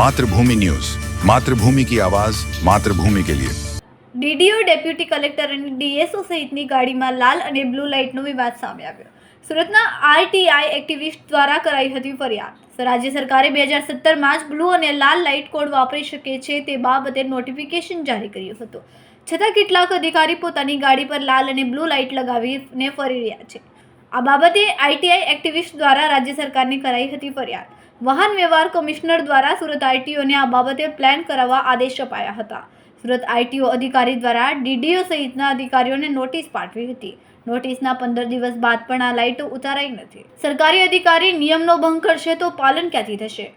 Mathrubhumi news Mathrubhumi કી આવાજ માતૃભૂમિ કે લિયે ડીડીઓ ડેપ્યુટી કલેક્ટર અને ડીએસઓ સહિતની ગાડીમાં લાલ અને બ્લુ લાઇટનો વિવાદ સામે આવ્યો સુરતના આરટીઆઈ એક્ટિવિસ્ટ દ્વારા કરાઈ હતી ફરિયાદ. રાજ્ય સરકારે બે હજાર સત્તરમાં જ બ્લુ અને લાલ લાઇટ કોડ વાપરી શકે છે તે બાબતે નોટિફિકેશન જારી કર્યું હતું. છતાં કેટલાક અધિકારી પોતાની ગાડી પર લાલ અને બ્લુ લાઇટ લગાવીને ફરી રહ્યા છે. આ બાબતે આઈટીઆઈ એક્ટિવિસ્ટ દ્વારા રાજ્ય સરકારને કરાઈ હતી ફરિયાદ. વાહન વ્યવહાર કમિશનર દ્વારા સુરત આઈટીઓને આ બાબતે પ્લાન કરાવવા આદેશ અપાયા હતા. સુરત આઈટીઓ અધિકારી દ્વારા ડીડીઓ સહિતના અધિકારીઓને નોટિસ પાઠવી હતી. નોટિસના પંદર દિવસ બાદ પણ આ લાઇટો ઉતારાઈ નથી. સરકારી અધિકારી નિયમનો ભંગ કરશે તો પાલન ક્યાંથી થશે?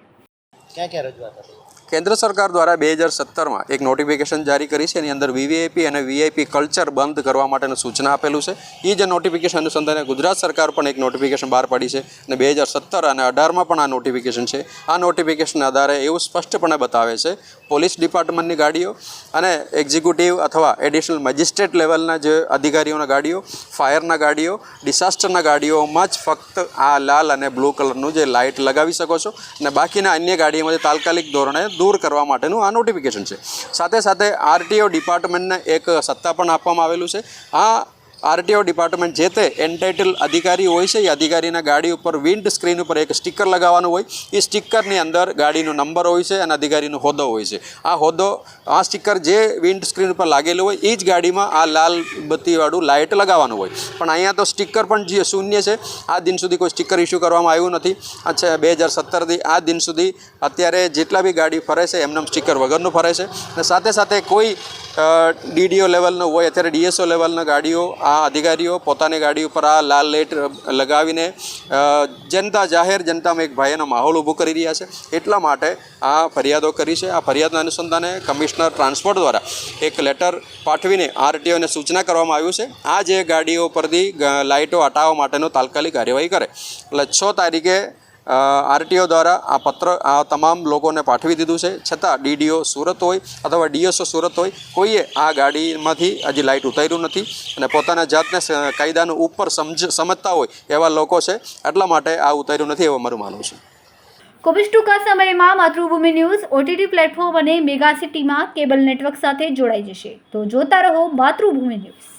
ક્યાં ક્યાં રજૂઆત હતી? કેન્દ્ર સરકાર દ્વારા બે હજાર સત્તરમાં એક નોટિફિકેશન જારી કરી છે. એની અંદર વીવીઆઈપી અને વીઆઈપી કલ્ચર બંધ કરવા માટેનું સૂચના આપેલું છે. એ જે નોટિફિકેશન અનુસંધાને ગુજરાત સરકાર પણ એક નોટિફિકેશન બહાર પાડી છે અને બે હજાર સત્તર અને અઢારમાં પણ આ નોટિફિકેશન છે. આ નોટિફિકેશનના આધારે એવું સ્પષ્ટપણે બતાવે છે. પોલીસ ડિપાર્ટમેન્ટની ગાડીઓ અને એક્ઝિક્યુટિવ અથવા એડિશનલ મેજિસ્ટ્રેટ લેવલના જે અધિકારીઓના ગાડીઓ, ફાયરના ગાડીઓ ડિઝાસ્ટરના ગાડીઓમાં જ ફક્ત આ લાલ અને બ્લુ કલરનું જે લાઇટ લગાવી શકો છો. અને બાકીના અન્ય ગાડીઓમાંથી તાત્કાલિક ધોરણે દૂર કરવા માટેનું આ નોટિફિકેશન છે. સાથે સાથે આરટીઓ ડિપાર્ટમેન્ટને એક સત્તા પણ આપવામાં આવેલું છે. આ આરટીઓ ડિપાર્ટમેન્ટ જે તે એન્ટાઇટલ અધિકારી હોય છે, એ અધિકારીના ગાડી ઉપર વિન્ડ સ્ક્રીન ઉપર એક સ્ટિકર લગાવવાનું હોય. એ સ્ટિકરની અંદર ગાડીનો નંબર હોય છે અને અધિકારીનો હોદ્દો હોય છે. આ હોદ્દો, આ સ્ટિકર જે વિન્ડ સ્ક્રીન ઉપર લાગેલું હોય, એ જ ગાડીમાં આ લાલ બત્તીવાળું લાઇટ લગાવવાનું હોય. પણ અહીંયા તો સ્ટિકર પણ જે શૂન્ય છે. આ દિન સુધી કોઈ સ્ટિકર ઇસ્યુ કરવામાં આવ્યું નથી. અચ્છા, બે હજાર સત્તરથી આ દિન સુધી અત્યારે જેટલા બી ગાડી ફરે છે, એમનામ સ્ટિકર વગરનું ફરે છે. અને સાથે સાથે કોઈ ડીડીઓ લેવલનો હોય, અત્યારે ડીએસઓ લેવલના ગાડીઓ, આ અધિકારીઓ પોતાની ગાડી ઉપર આ લાલ લેટ લગાવીને જનતા જાહેર જનતામાં એક ભયનો માહોલ ઊભો કરી રહ્યા છે. એટલા માટે આ ફરિયાદો કરી છે. આ ફરિયાદના અનુસંધાને કમિશનર ટ્રાન્સપોર્ટ દ્વારા એક લેટર પાઠવીને આરટીઓને સૂચના કરવામાં આવ્યું છે. આ જે ગાડીઓ પરથી લાઇટો હટાવવા માટેનો તાત્કાલિક કાર્યવાહી કરે. એટલે છ તારીખે આરટીઓ દ્વારા આ પત્ર આ તમામ લોકોને પાઠવી દીધું છે. છતાં ડીડીઓ સુરત હોય અથવા ડીએસઓ સુરત હોય, કોઈએ આ ગાડીમાંથી હજી લાઇટ ઉતાર્યું નથી અને પોતાના જાતને કાયદાનું ઉપર સમજ, સમજતા હોય એવા લોકો છે, એટલા માટે આ ઉતાર્યું નથી એવું મારું માનવું છે. કોવિડ ટૂંકા સમયમાં માતૃભૂમિ ન્યૂઝ ઓટીટી પ્લેટફોર્મ અને મેગા સિટીમાં કેબલ નેટવર્ક સાથે જોડાઈ જશે. તો જોતા રહો માતૃભૂમિ ન્યૂઝ.